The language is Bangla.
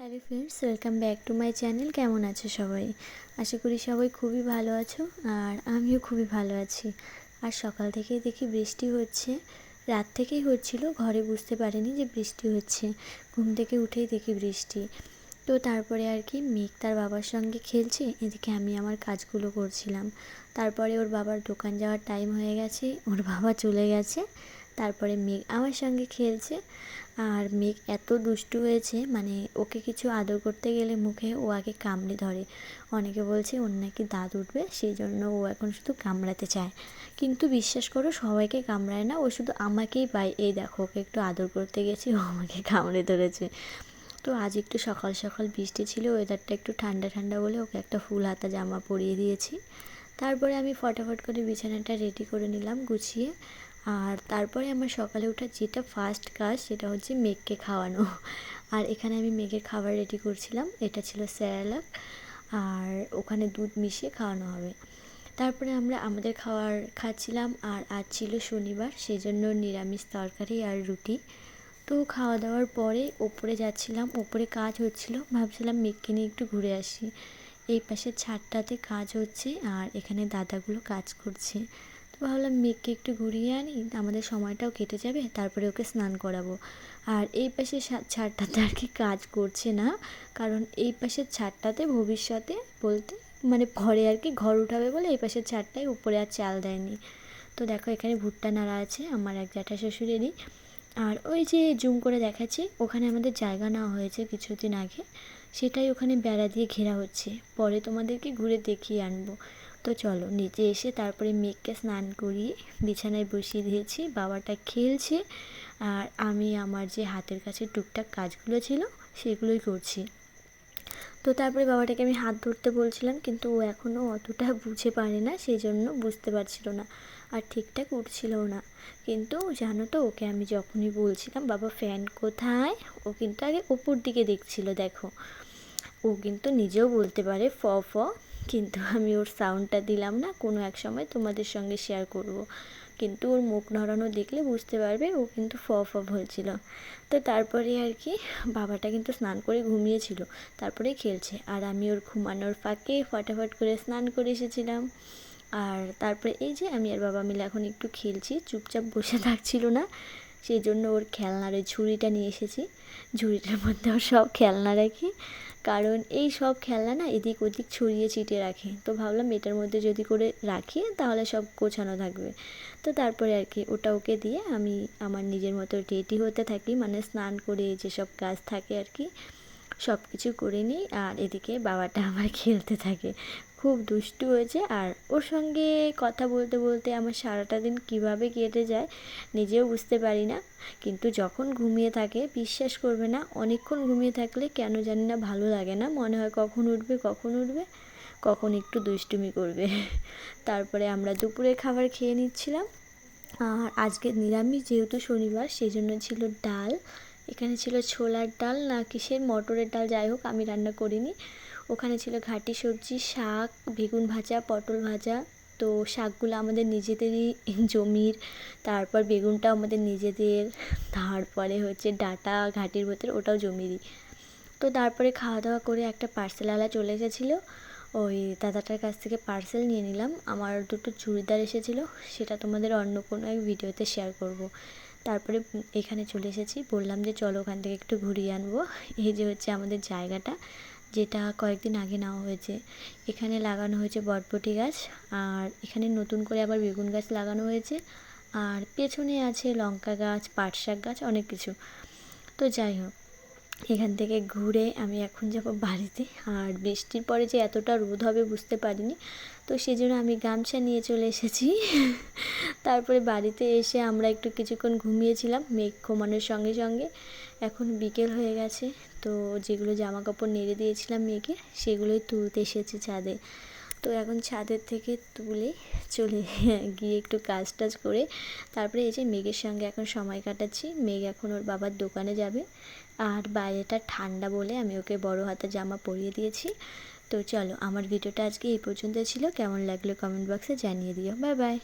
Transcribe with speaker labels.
Speaker 1: Hello friends welcome back to my channel কেমন আছো সবাই? আশা করি সবাই খুবই ভালো আছো আর আমিও খুবই ভালো আছি। আর সকাল থেকেই দেখি বৃষ্টি হচ্ছে। রাত থেকেই হচ্ছিল, ঘরে বুঝতে পারিনি যে বৃষ্টি হচ্ছে। ঘুম থেকে উঠেই দেখি বৃষ্টি। তো তারপরে আর কি, মেঘ তার বাবার সঙ্গে খেলছে, এদিকে আমি আমার কাজগুলো করছিলাম। তারপরে ওর বাবার দোকান যাওয়ার টাইম হয়ে গেছে, ওর বাবা চলে গেছে। তারপরে মেঘ আমার সঙ্গে খেলছে। আর মেঘ এত দুষ্টু হয়েছে মানে ওকে কিছু আদর করতে গেলে মুখে ও আগে কামড়ে ধরে। অনেকে বলছে ওর নাকি দাঁত উঠবে সেই জন্য ও এখন শুধু কামড়াতে চায়। কিন্তু বিশ্বাস করো, সবাইকে কামড়ায় না, ও শুধু আমাকেই পায়। এই দেখো, ওকে একটু আদর করতে গেছি, ও আমাকে কামড়ে ধরেছে। তো আজ একটু সকাল সকাল বৃষ্টি ছিল ওয়েদারটা একটু ঠান্ডা ঠান্ডা বলে ওকে একটা ফুল হাতা জামা পরিয়ে দিয়েছি। তারপরে আমি ফটাফট করে বিছানাটা রেডি করে নিলাম, গুছিয়ে আর তারপরে আমার সকালে ওঠা যেটা ফার্স্ট কাজ সেটা হচ্ছে মেঘকে খাওয়ানো। আর এখানে আমি মেঘের খাবার রেডি করছিলাম, এটা ছিল স্যারালাক আর ওখানে দুধ মিশিয়ে খাওয়ানো হবে। তারপরে আমরা আমাদের খাওয়ার খাচ্ছিলাম, আর আজ ছিল শনিবার সেই জন্য নিরামিষ তরকারি আর রুটি। তো খাওয়া দাওয়ার পরে ওপরে যাচ্ছিলাম, ওপরে কাজ হচ্ছিল, ভাবছিলাম মেঘকে নিয়ে একটু ঘুরে আসি। এই পাশের ছাদটাতে কাজ হচ্ছে, আর এখানে দাদাগুলো কাজ করছে। তো ভাবলাম মেঘকে একটু ঘুরিয়ে আনি, আমাদের সময়টাও কেটে যাবে, তারপরে ওকে স্নান করাবো। আর এই পাশের ছাদটাতে আর কি কাজ করছে না, কারণ এই পাশের ছাদটাতে ভবিষ্যতে বলতে মানে ঘরে আর কি ঘর উঠাবে বলে এই পাশের ছাদটায় উপরে আর চাল দেয়নি। তো দেখো এখানে ভুট্টা নাড়া আছে, আমার এক জ্যাঠা শ্বশুরেরই আর ওই যে জুম করে দেখাচ্ছি, ওখানে আমাদের জায়গা নেওয়া হয়েছে কিছুদিন আগে, সেটাই ওখানে বেড়া দিয়ে ঘেরা হচ্ছে। পরে তোমাদেরকে ঘুরে দেখিয়ে আনব। তো চলো নিচে এসে তারপরে মেঘকে স্নান করিয়ে বিছানায় বসিয়ে দিয়েছি, বাবাটা খেলছে আর আমি আমার যে হাতের কাছে টুকটাক কাজগুলো ছিল সেগুলোই করছি। তো তারপরে বাবাটাকে আমি হাত ধরতে বলছিলাম, কিন্তু ও এখনও অতটা বুঝে পারে না সেই জন্য বুঝতে পারছিল না আর ঠিকঠাক উঠছিলও না। কিন্তু জানো তো, ওকে আমি যখনই বলছিলাম, বাবা, ফ্যান কোথায়? ও কিন্তু আগে ওপর দিকে দেখছিল, দেখো। ও কিন্তু নিজেও বলতে পারে, ফ ফ। কিন্তু আমি ওর সাউন্ডটা দিলাম না, কোনো এক সময় তোমাদের সঙ্গে শেয়ার করব। কিন্তু ওর মুখ নড়ানো দেখলে বুঝতে পারবে ও কিন্তু ফ ফ বলছিল। তো তারপরে আর কি, বাবাটা কিন্তু স্নান করে ঘুমিয়েছিল, তারপরে খেলছে। আর আমি ওর ঘুমানোর ফাঁকে ফটাফট করে স্নান করে এসেছিলাম। আর তারপরে এই যে আমি আর বাবা মিলে এখন একটু খেলছি, চুপচাপ বসে থাকছিল না, সেই জন্য ওর খেলনার ওই ঝুড়িটা নিয়ে এসেছি। ঝুড়িটার মধ্যে ওর সব খেলনা রাখি। কারণ এই সব খেলনা না এদিক ওদিক ছড়িয়ে ছিটিয়ে রাখে। তো ভাবলাম এটার মধ্যে যদি করে রাখি, তাহলে সব গোছানো থাকবে। তো তারপরে আর কি, ওটা ওকে দিয়ে আমি আমার নিজের মতো রেডি হতে থাকি। মানে স্নান করে যেসব কাজ থাকে আর কি সব কিছু করে নিই আর এদিকে বাবাটা আমার খেলতে থাকে। খুব দুষ্টু হয়েছে আর ওর সঙ্গে কথা বলতে বলতে আমার সারাটা দিন কীভাবে কেটে যায় নিজেও বুঝতে পারি না। কিন্তু যখন ঘুমিয়ে থাকে, বিশ্বাস করবে না, অনেকক্ষণ ঘুমিয়ে থাকলে কেন জানি না ভালো লাগে না। মনে হয় কখন উঠবে কখন উঠবে, কখন একটু দুষ্টুমি করবে। তারপরে আমরা দুপুরে খাবার খেয়ে নিচ্ছিলাম। আর আজকে নিরামিষ যেহেতু শনিবার সেই জন্য ছিল ডাল। এখানে ছিল ছোলার ডাল, না কিসের, মটরের ডাল, যাই হোক, আমি রান্না করিনি। ওখানে ছিল ঘাটি সবজি, শাক, বেগুন ভাজা, পটল ভাজা। তো শাকগুলো আমাদের নিজেদেরই জমির, তারপর বেগুনটাও আমাদের নিজেদের। তারপরে হচ্ছে ডাটা ঘাটির ভেতরে, ওটাও জমিরই। তো তারপরে খাওয়া দাওয়া করে একটা পার্সেলওয়ালা চলে গেছিল। ওই দাদাটার কাছ থেকে পার্সেল নিয়ে নিলাম। আমার দুটো চুড়িদার এসেছিল, সেটা তোমাদের অন্য কোনো এক ভিডিওতে শেয়ার করব। তারপরে এখানে চলে এসেছি। বললাম যে চলো ওখান থেকে একটু ঘুরিয়ে আনব। এই যে হচ্ছে আমাদের জায়গাটা, যেটা কয়েকদিন আগে নেওয়া হয়েছে। এখানে লাগানো হয়েছে বটবটি গাছ, আর এখানে নতুন করে আবার বেগুন গাছ লাগানো হয়েছে। আর পেছনে আছে লঙ্কা গাছ পাট শাক গাছ, অনেক কিছু। তো যাই হোক এখান থেকে ঘুরে আমি এখন যাব বাড়িতে। আর বৃষ্টির পরে যে এতটা রোদ হবে বুঝতে পারিনি। তো সেই জন্য আমি গামছা নিয়ে চলে এসেছি। তারপরে বাড়িতে এসে আমরা একটু কিছুক্ষণ ঘুমিয়েছিলাম, মেঘ ঘুমানোর সঙ্গে সঙ্গে। এখন বিকেল হয়ে গেছে, তো যেগুলো জামা কাপড় নেড়ে দিয়েছিলাম মেঘে সেগুলোই তুলতে এসেছে ছাদে। তো এখন ছাদের থেকে তুলে চলে গিয়ে একটু কাজ টাজ করে তারপরে এই যে মেঘের সঙ্গে এখন সময় কাটাচ্ছি। মেঘ এখন ওর বাবার দোকানে যাবে। আর বাইরেটা ঠান্ডা বলে আমি ওকে বড় হাতে জামা পরিয়ে দিয়েছি। তো চলো, আমার ভিডিওটা আজকে এই পর্যন্ত ছিল। কেমন লাগল কমেন্ট বক্সে জানিয়ে দিও। Bye bye